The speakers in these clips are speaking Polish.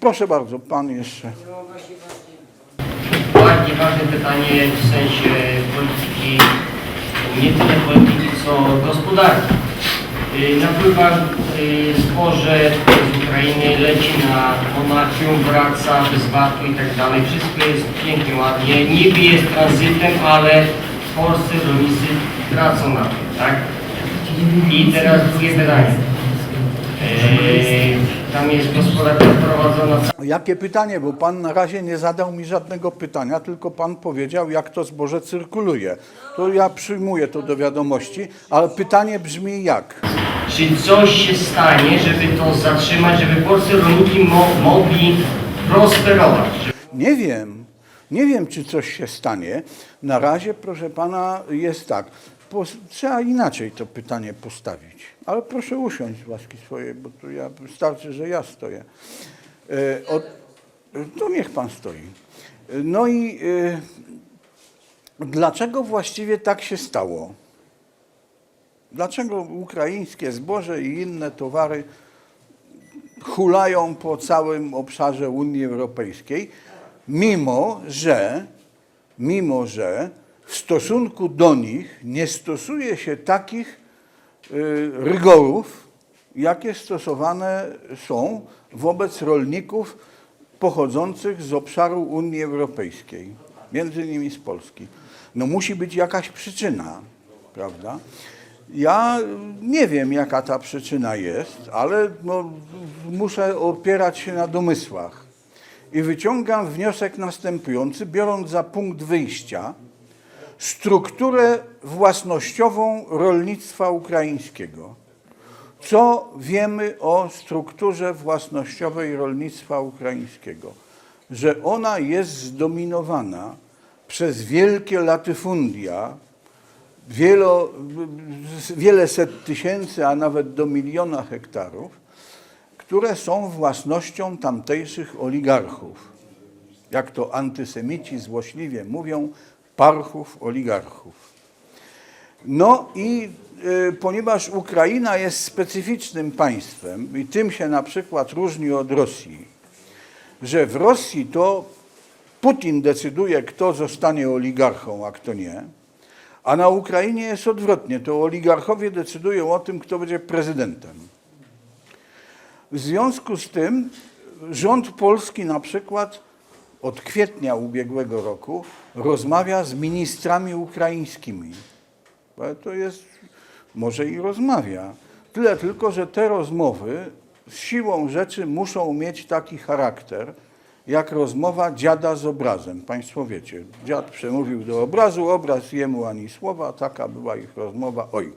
Proszę bardzo, pan jeszcze. Bardziej ważne pytanie w sensie polityki, nie tyle polityki, co gospodarki. Y, Napływa y, zboże z Ukrainy, leci na Monachium, wraca bez VAT-u i tak dalej. Wszystko jest pięknie, ładnie. Niby jest tranzytem, ale w Polsce rolnicy tracą na tym, tak? I teraz drugie pytanie. Y, Tam jest gospodarka prowadzona Jakie pytanie? Bo pan na razie nie zadał mi żadnego pytania, tylko pan powiedział, jak to zboże cyrkuluje. To ja przyjmuję to do wiadomości, ale pytanie brzmi jak? Czy coś się stanie, żeby to zatrzymać, żeby polscy rolniki mo mogli prosperować? Nie wiem. Nie wiem, czy coś się stanie. Na razie, proszę pana, jest tak. Po, trzeba inaczej to pytanie postawić. Ale proszę usiąść z łaski swojej, bo tu ja, wystarczy, że ja stoję. E, od, to niech pan stoi. No i e, dlaczego właściwie tak się stało? Dlaczego ukraińskie zboże i inne towary hulają po całym obszarze Unii Europejskiej, mimo że, mimo że w stosunku do nich nie stosuje się takich y, rygorów, jakie stosowane są wobec rolników pochodzących z obszaru Unii Europejskiej, między innymi z Polski. No musi być jakaś przyczyna, prawda? Ja nie wiem, jaka ta przyczyna jest, ale no, muszę opierać się na domysłach. I wyciągam wniosek następujący, biorąc za punkt wyjścia strukturę własnościową rolnictwa ukraińskiego. Co wiemy o strukturze własnościowej rolnictwa ukraińskiego? Że ona jest zdominowana przez wielkie latyfundia, wielo, wiele set tysięcy, a nawet do miliona hektarów, które są własnością tamtejszych oligarchów. Jak to antysemici złośliwie mówią, parchów oligarchów. No i y, ponieważ Ukraina jest specyficznym państwem i tym się na przykład różni od Rosji, że w Rosji to Putin decyduje, kto zostanie oligarchą, a kto nie, a na Ukrainie jest odwrotnie. To oligarchowie decydują o tym, kto będzie prezydentem. W związku z tym rząd polski na przykład od kwietnia ubiegłego roku rozmawia z ministrami ukraińskimi. To jest, może i rozmawia. Tyle tylko, że te rozmowy siłą rzeczy muszą mieć taki charakter, jak rozmowa dziada z obrazem. Państwo wiecie, dziad przemówił do obrazu, obraz jemu ani słowa, taka była ich rozmowa. Oj.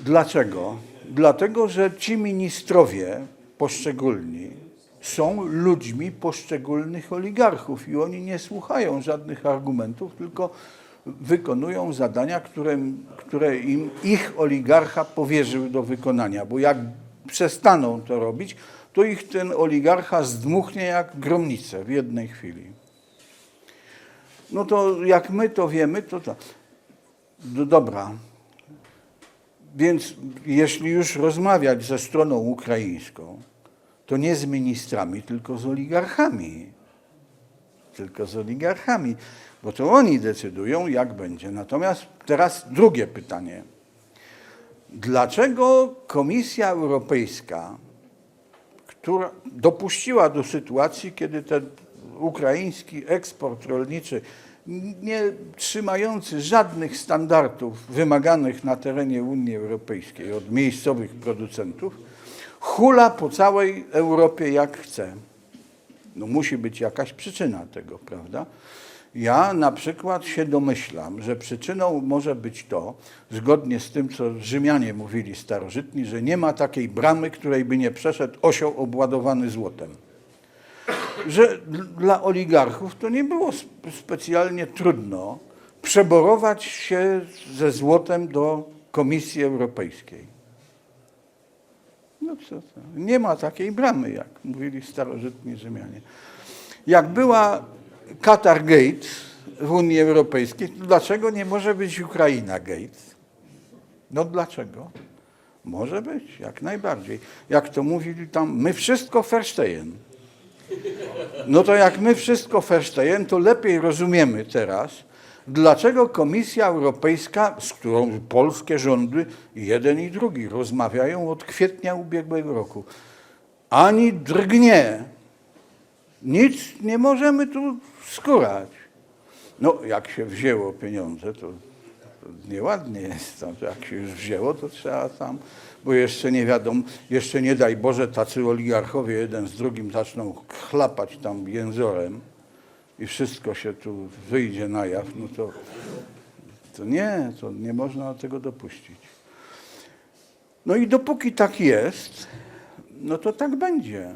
Dlaczego? Dlatego, że ci ministrowie poszczególni są ludźmi poszczególnych oligarchów i oni nie słuchają żadnych argumentów, tylko wykonują zadania, które, które im ich oligarcha powierzył do wykonania. Bo jak przestaną to robić, to ich ten oligarcha zdmuchnie jak gromnicę w jednej chwili. No to jak my to wiemy, to to. No dobra. Więc jeśli już rozmawiać ze stroną ukraińską, to nie z ministrami, tylko z oligarchami. Tylko z oligarchami, bo to oni decydują, jak będzie. Natomiast teraz drugie pytanie. Dlaczego Komisja Europejska, która dopuściła do sytuacji, kiedy ten ukraiński eksport rolniczy, nie trzymający żadnych standardów wymaganych na terenie Unii Europejskiej od miejscowych producentów, hula po całej Europie jak chce. No musi być jakaś przyczyna tego, prawda? Ja na przykład się domyślam, że przyczyną może być to, zgodnie z tym, co Rzymianie mówili starożytni, że nie ma takiej bramy, której by nie przeszedł osioł obładowany złotem. Że dl- dla oligarchów to nie było sp- specjalnie trudno przeborować się ze złotem do Komisji Europejskiej. No co to? Nie ma takiej bramy, jak mówili starożytni Rzymianie. Jak była Qatar Gate w Unii Europejskiej, to dlaczego nie może być Ukraina Gate? No dlaczego? Może być, jak najbardziej. Jak to mówili tam, my wszystko Verstehen. No to jak my wszystko Verstehen, to lepiej rozumiemy teraz, dlaczego Komisja Europejska, z którą polskie rządy, jeden i drugi, rozmawiają od kwietnia ubiegłego roku. Ani drgnie. Nic nie możemy tu skórać. No, jak się wzięło pieniądze, to, to nieładnie jest. Tam, jak się już wzięło, to trzeba tam, bo jeszcze nie wiadomo, jeszcze nie daj Boże, tacy oligarchowie jeden z drugim zaczną chlapać tam jęzorem i wszystko się tu wyjdzie na jaw, no to, to nie, to nie można tego dopuścić. No i dopóki tak jest, no to tak będzie.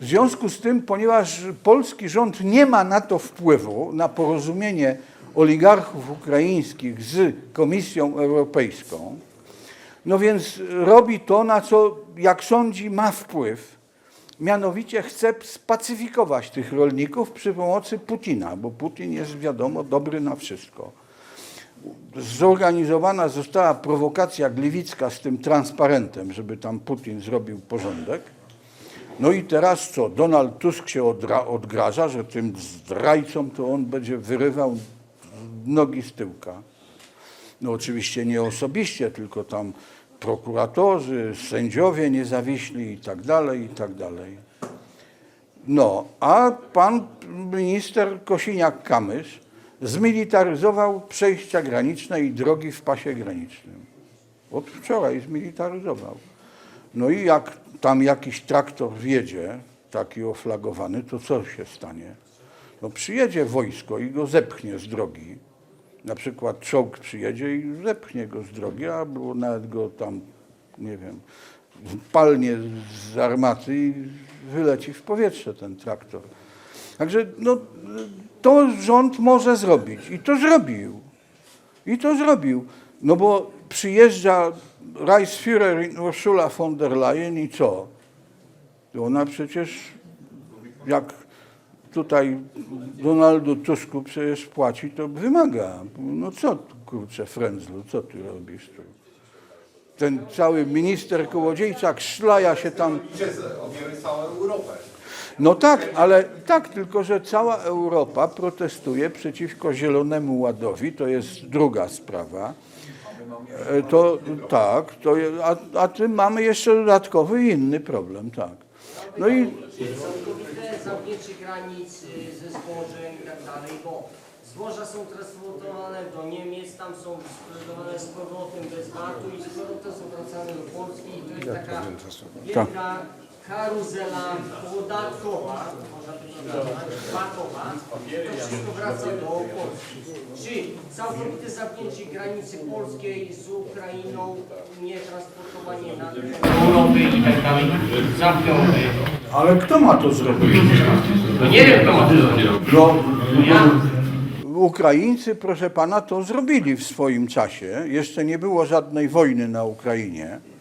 W związku z tym, ponieważ polski rząd nie ma na to wpływu, na porozumienie oligarchów ukraińskich z Komisją Europejską, no więc robi to, na co, jak sądzi, ma wpływ. Mianowicie chce spacyfikować tych rolników przy pomocy Putina, bo Putin jest, wiadomo, dobry na wszystko. Zorganizowana została prowokacja gliwicka z tym transparentem, żeby tam Putin zrobił porządek. No i teraz co? Donald Tusk się odra- odgraża, że tym zdrajcom to on będzie wyrywał nogi z tyłka. No oczywiście nie osobiście, tylko tam prokuratorzy, sędziowie niezawiśli i tak dalej, i tak dalej. No, a pan minister Kosiniak-Kamysz zmilitaryzował przejścia graniczne i drogi w pasie granicznym. Od wczoraj zmilitaryzował. No i jak tam jakiś traktor wjedzie, taki oflagowany, to co się stanie? No przyjedzie wojsko i go zepchnie z drogi. Na przykład czołg przyjedzie i zepchnie go z drogi, albo nawet go tam, nie wiem, palnie z armaty i wyleci w powietrze ten traktor. Także no, to rząd może zrobić i to zrobił. I to zrobił. No bo przyjeżdża Reichsführerin Ursula von der Leyen i co? Ona przecież jak tutaj Donaldu Tusku przecież płaci, to wymaga. No co kurczę, Frędzlu, co ty robisz tu? Ten cały minister Kołodziejczak szlaja się tam Objęły całą Europę. no tak, ale tak, tylko że cała Europa protestuje przeciwko Zielonemu Ładowi, to jest druga sprawa. E, To tak, to, a, a tu mamy jeszcze dodatkowy inny problem, tak. No i Całkowite zamknięcie granic y, ze zbożem i tak dalej, bo zboża są transportowane do Niemiec, tam są sprzedawane z powrotem bez VAT-u i z powrotem są wracane do Polski i to jest taka wielka karuzela podatkowa, można by to wszystko wraca do Polski. Czy całkowite zamknięcie granicy polskiej z Ukrainą, nie transportowanie na Europy i tak dalej, zamknąłby ale kto ma to zrobić? no nie wiem, kto ma to zrobić. No, Ja. Ukraińcy, proszę pana, to zrobili w swoim czasie. Jeszcze nie było żadnej wojny na Ukrainie, e,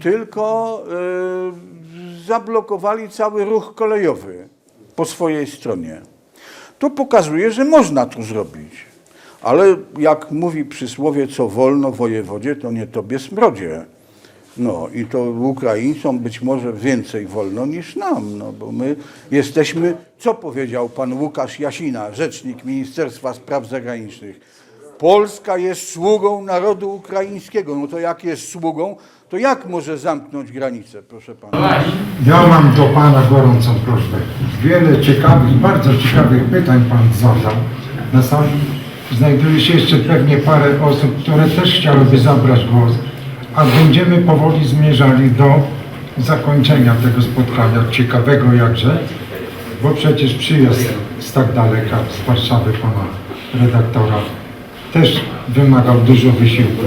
tylko e, zablokowali cały ruch kolejowy po swojej stronie. To pokazuje, że można to zrobić. Ale jak mówi przysłowie, co wolno wojewodzie, to nie tobie smrodzie. No i to Ukraińcom być może więcej wolno niż nam, no bo my jesteśmy, co powiedział pan Łukasz Jasina, rzecznik Ministerstwa Spraw Zagranicznych. Polska jest sługą narodu ukraińskiego. No to jak jest sługą, to jak może zamknąć granicę, proszę pana? Ja mam do Pana gorącą prośbę. Wiele ciekawych, bardzo ciekawych pytań Pan zadał. Na sali znajduje się jeszcze pewnie parę osób, które też chciałyby zabrać głos, a będziemy powoli zmierzali do zakończenia tego spotkania, ciekawego jakże, bo przecież przyjazd z tak daleka, z Warszawy Pana redaktora też wymagał dużo wysiłku.